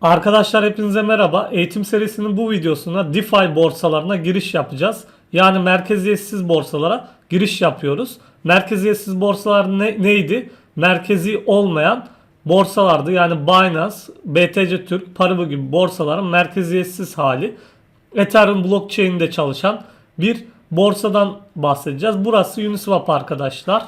Arkadaşlar hepinize merhaba. Eğitim serisinin bu videosunda DeFi borsalarına giriş yapacağız. Yani merkeziyetsiz borsalara giriş yapıyoruz. Merkeziyetsiz borsalar ne- neydi? Merkezi olmayan borsalardı. Yani Binance, BTC Türk, Paribu gibi borsaların merkeziyetsiz hali. Ethereum blockchain'de çalışan bir borsadan bahsedeceğiz. Burası Uniswap arkadaşlar.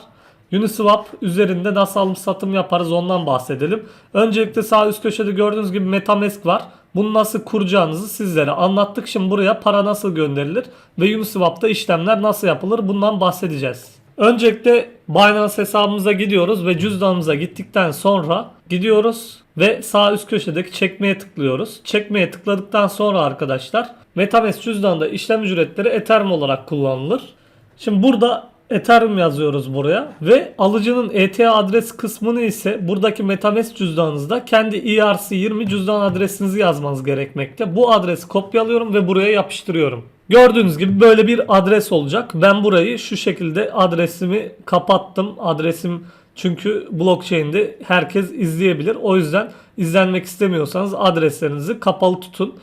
Uniswap üzerinde nasıl alım satım yaparız ondan bahsedelim. Öncelikle sağ üst köşede gördüğünüz gibi Metamask var. Bunu nasıl kuracağınızı sizlere anlattık. Şimdi buraya para nasıl gönderilir ve Uniswap'ta işlemler nasıl yapılır bundan bahsedeceğiz. Öncelikle Binance hesabımıza gidiyoruz ve cüzdanımıza gittikten sonra gidiyoruz ve sağ üst köşedeki çekmeye tıklıyoruz. Çekmeye tıkladıktan sonra arkadaşlar Metamask cüzdanında işlem ücretleri Ethereum olarak kullanılır. Şimdi burada Ethereum yazıyoruz buraya ve alıcının ETA adres kısmını ise buradaki Metamask cüzdanınızda kendi ERC20 cüzdan adresinizi yazmanız gerekmekte. Bu adresi kopyalıyorum ve buraya yapıştırıyorum. Gördüğünüz gibi böyle bir adres olacak. Ben burayı şu şekilde adresimi kapattım. Adresim çünkü blockchain'de herkes izleyebilir. O yüzden izlenmek istemiyorsanız adreslerinizi kapalı tutun.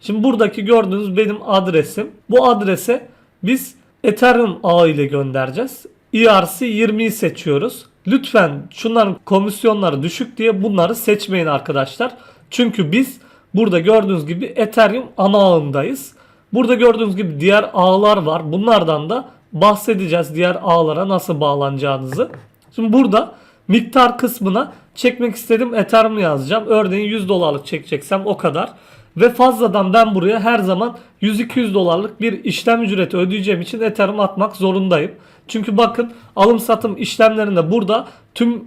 Şimdi buradaki gördüğünüz benim adresim. Bu adrese biz Ethereum ağı ile göndereceğiz. ERC20'yi seçiyoruz. Lütfen şunların komisyonları düşük diye bunları seçmeyin arkadaşlar. Çünkü biz burada gördüğünüz gibi Ethereum ana ağındayız. Burada gördüğünüz gibi diğer ağlar var. Bunlardan da bahsedeceğiz diğer ağlara nasıl bağlanacağınızı. Şimdi burada miktar kısmına çekmek istediğim Ethereum yazacağım. Örneğin 100 dolarlık çekeceksem o kadar. Ve fazladan ben buraya her zaman 100-200 dolarlık bir işlem ücreti ödeyeceğim için Ethereum atmak zorundayım. Çünkü bakın alım satım işlemlerinde burada tüm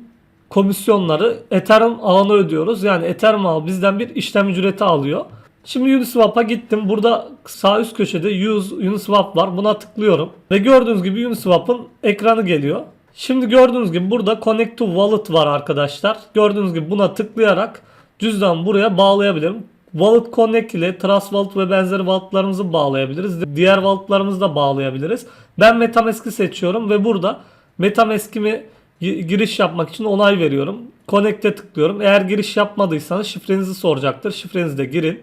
komisyonları Ethereum ağına ödüyoruz. Yani Ethereum ağı bizden bir işlem ücreti alıyor. Şimdi Uniswap'a gittim. Burada sağ üst köşede Use Uniswap var. Buna tıklıyorum. Ve gördüğünüz gibi Uniswap'ın ekranı geliyor. Şimdi gördüğünüz gibi burada Connect to Wallet var arkadaşlar. Gördüğünüz gibi buna tıklayarak cüzdan buraya bağlayabilirim. Wallet Connect ile Trust Wallet ve benzeri walletlarımızı bağlayabiliriz. Diğer walletlarımızı da bağlayabiliriz. Ben Metamask'i seçiyorum ve burada Metamask'imi gi- giriş yapmak için onay veriyorum. Connect'e tıklıyorum. Eğer giriş yapmadıysanız şifrenizi soracaktır. Şifrenizi de girin.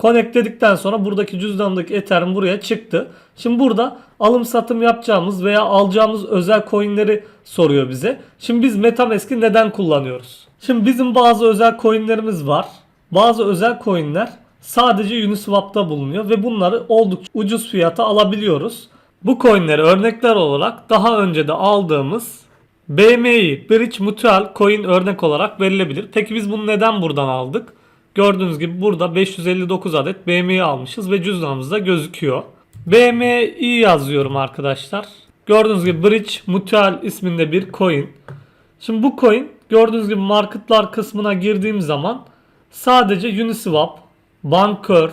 Connect dedikten sonra buradaki cüzdanımdaki Ethereum buraya çıktı. Şimdi burada alım satım yapacağımız veya alacağımız özel coinleri soruyor bize. Şimdi biz Metamask'i neden kullanıyoruz? Şimdi bizim bazı özel coinlerimiz var. Bazı özel coinler sadece Uniswap'ta bulunuyor ve bunları oldukça ucuz fiyata alabiliyoruz. Bu coinleri örnekler olarak daha önce de aldığımız BMI, Bridge Mutual Coin örnek olarak verilebilir. Peki biz bunu neden buradan aldık? Gördüğünüz gibi burada 559 adet BMI almışız ve cüzdanımızda gözüküyor. BMI yazıyorum arkadaşlar. Gördüğünüz gibi Bridge Mutual isminde bir coin. Şimdi bu coin gördüğünüz gibi marketlar kısmına girdiğim zaman sadece Uniswap, Bankör,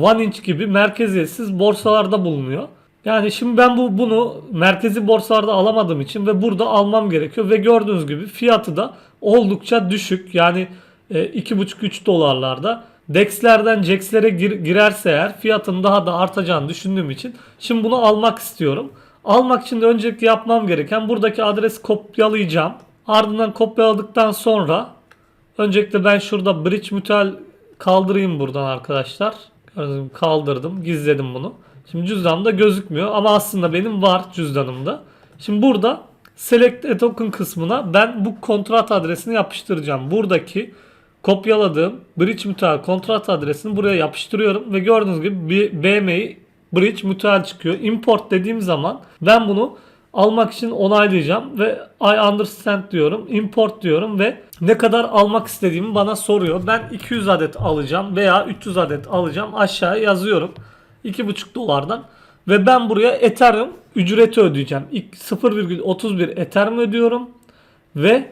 OneInch gibi merkeziyetsiz borsalarda bulunuyor. Yani şimdi ben bu bunu merkezi borsalarda alamadığım için ve burada almam gerekiyor ve gördüğünüz gibi fiyatı da oldukça düşük. Yani e, 2,5-3 dolarlarda. DEX'lerden JAX'lere gir- girerse eğer fiyatın daha da artacağını düşündüğüm için şimdi bunu almak istiyorum. Almak için de öncelikle yapmam gereken buradaki adresi kopyalayacağım. Ardından kopyaladıktan sonra öncelikle ben şurada Bridge Mutual kaldırayım buradan arkadaşlar. Kaldırdım, gizledim bunu. Şimdi cüzdanımda gözükmüyor ama aslında benim var cüzdanımda. Şimdi burada Select a Token kısmına ben bu kontrat adresini yapıştıracağım. Buradaki kopyaladığım Bridge Mutual kontrat adresini buraya yapıştırıyorum ve gördüğünüz gibi bir BMI Bridge Mutual çıkıyor. Import dediğim zaman ben bunu almak için onaylayacağım ve I understand diyorum. Import diyorum ve ne kadar almak istediğimi bana soruyor. Ben 200 adet alacağım veya 300 adet alacağım. Aşağıya yazıyorum. 2,5 dolardan ve ben buraya Ethereum ücreti ödeyeceğim. İlk 0,31 Ethereum ödüyorum ve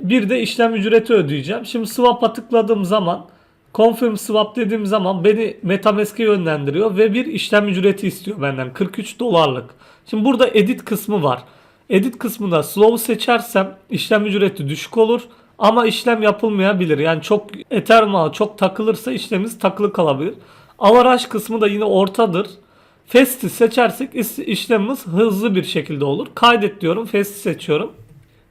bir de işlem ücreti ödeyeceğim. Şimdi swap'a tıkladığım zaman confirm swap dediğim zaman beni Metamask'e yönlendiriyor ve bir işlem ücreti istiyor benden 43 dolarlık. Şimdi burada edit kısmı var. Edit kısmında slow seçersem işlem ücreti düşük olur ama işlem yapılmayabilir. Yani çok Ethereum ağı çok takılırsa işlemimiz takılı kalabilir. Avaraj kısmı da yine ortadır. Fast'i seçersek işlemimiz hızlı bir şekilde olur. Kaydet diyorum. Fast'i seçiyorum.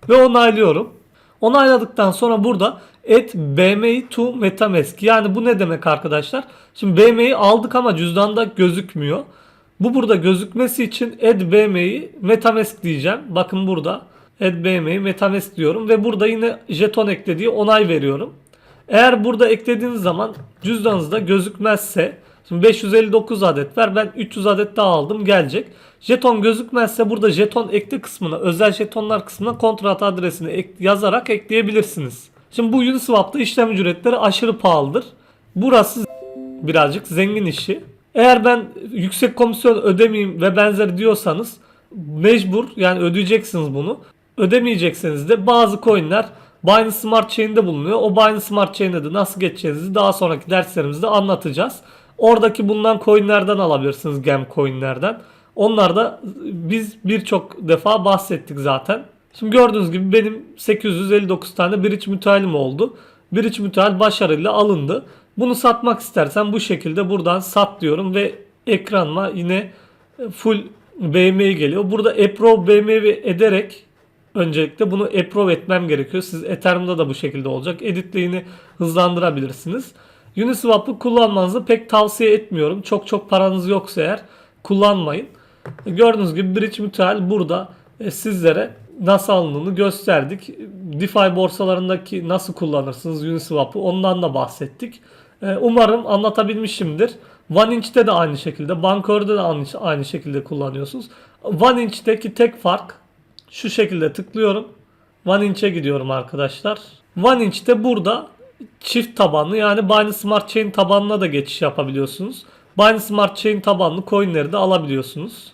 Ve onaylıyorum. Onayladıktan sonra burada Add BMI to Metamask. Yani bu ne demek arkadaşlar? Şimdi BMI aldık ama cüzdanda gözükmüyor. Bu burada gözükmesi için add BMI Metamask diyeceğim. Bakın burada add BMI Metamask diyorum ve burada yine jeton eklediği onay veriyorum. Eğer burada eklediğiniz zaman cüzdanınızda gözükmezse Şimdi 559 adet var. Ben 300 adet daha aldım. Gelecek. Jeton gözükmezse burada jeton ekle kısmına, özel jetonlar kısmına kontrat adresini ek- yazarak ekleyebilirsiniz. Şimdi bu Uniswap'ta işlem ücretleri aşırı pahalıdır. Burası birazcık zengin işi. Eğer ben yüksek komisyon ödemeyeyim ve benzeri diyorsanız mecbur yani ödeyeceksiniz bunu. Ödemeyecekseniz de bazı coinler Binance Smart Chain'de bulunuyor. O Binance Smart Chain'de de nasıl geçeceğinizi daha sonraki derslerimizde anlatacağız. Oradaki bulunan coinlerden alabilirsiniz gem coinlerden. Onlar da biz birçok defa bahsettik zaten. Şimdi gördüğünüz gibi benim 859 tane bridge müteahhitim oldu. Bridge müteahhit başarıyla alındı. Bunu satmak istersen bu şekilde buradan sat diyorum ve ekranıma yine full BMI geliyor. Burada approve BMI ederek öncelikle bunu approve etmem gerekiyor. Siz Ethereum'da da bu şekilde olacak. Editleyini hızlandırabilirsiniz. Uniswap'ı kullanmanızı pek tavsiye etmiyorum. Çok çok paranız yoksa eğer kullanmayın. Gördüğünüz gibi Bridge Mutual burada e, sizlere nasıl alındığını gösterdik. DeFi borsalarındaki nasıl kullanırsınız Uniswap'ı ondan da bahsettik. E, Umarım anlatabilmişimdir. OneInch'te de aynı şekilde, Bankor'da da aynı, aynı şekilde kullanıyorsunuz. OneInch'teki tek fark şu şekilde tıklıyorum. OneInch'e gidiyorum arkadaşlar. OneInch'te burada çift tabanlı yani Binance Smart Chain tabanına da geçiş yapabiliyorsunuz. Binance Smart Chain tabanlı coinleri de alabiliyorsunuz.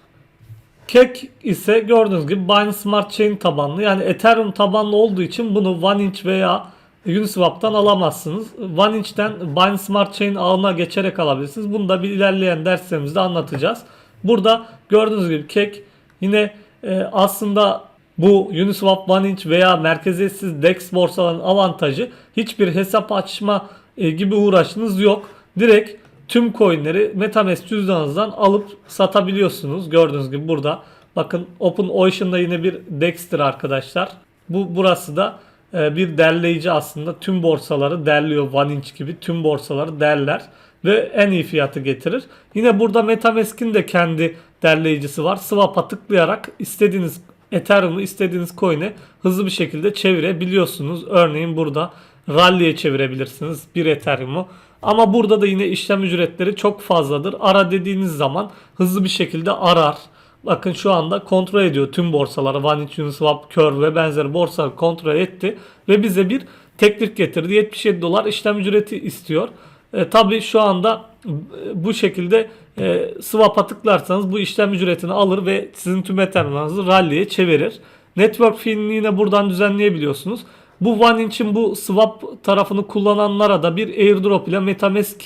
Kek ise gördüğünüz gibi Binance Smart Chain tabanlı yani Ethereum tabanlı olduğu için bunu OneInch veya Uniswap'tan alamazsınız. OneInch'ten Binance Smart Chain ağına geçerek alabilirsiniz. Bunu da bir ilerleyen derslerimizde anlatacağız. Burada gördüğünüz gibi Kek yine e, aslında bu Uniswap, OneInch veya merkeziyetsiz DEX borsaların avantajı hiçbir hesap açma e, gibi uğraşınız yok. Direkt tüm coinleri Metamask cüzdanınızdan alıp satabiliyorsunuz. Gördüğünüz gibi burada. Bakın OpenOcean'da yine bir DEX'tir arkadaşlar. Bu burası da e, bir derleyici aslında. Tüm borsaları derliyor. OneInch gibi tüm borsaları derler ve en iyi fiyatı getirir. Yine burada Metamask'in de kendi derleyicisi var. Swap'a tıklayarak istediğiniz Ethereum'u istediğiniz coin'e hızlı bir şekilde çevirebiliyorsunuz. Örneğin burada Rally'e çevirebilirsiniz bir Ethereum'u. Ama burada da yine işlem ücretleri çok fazladır. Ara dediğiniz zaman hızlı bir şekilde arar. Bakın şu anda kontrol ediyor tüm borsaları. OneInch, Uniswap, Curve ve benzeri borsaları kontrol etti. Ve bize bir teklif getirdi. 77 dolar işlem ücreti istiyor. E, tabii şu anda e, bu şekilde e, swap'a tıklarsanız bu işlem ücretini alır ve sizin tüm Ethereum'ınızı rally'e çevirir. Network fee'ini yine buradan düzenleyebiliyorsunuz. Bu OneInch'in bu swap tarafını kullananlara da bir airdrop ile Metamask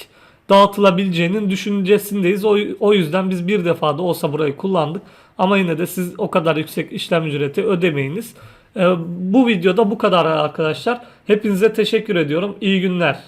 dağıtılabileceğinin düşüncesindeyiz. O, o yüzden biz bir defa da olsa burayı kullandık. Ama yine de siz o kadar yüksek işlem ücreti ödemeyiniz. E, bu videoda bu kadar arkadaşlar. Hepinize teşekkür ediyorum. İyi günler.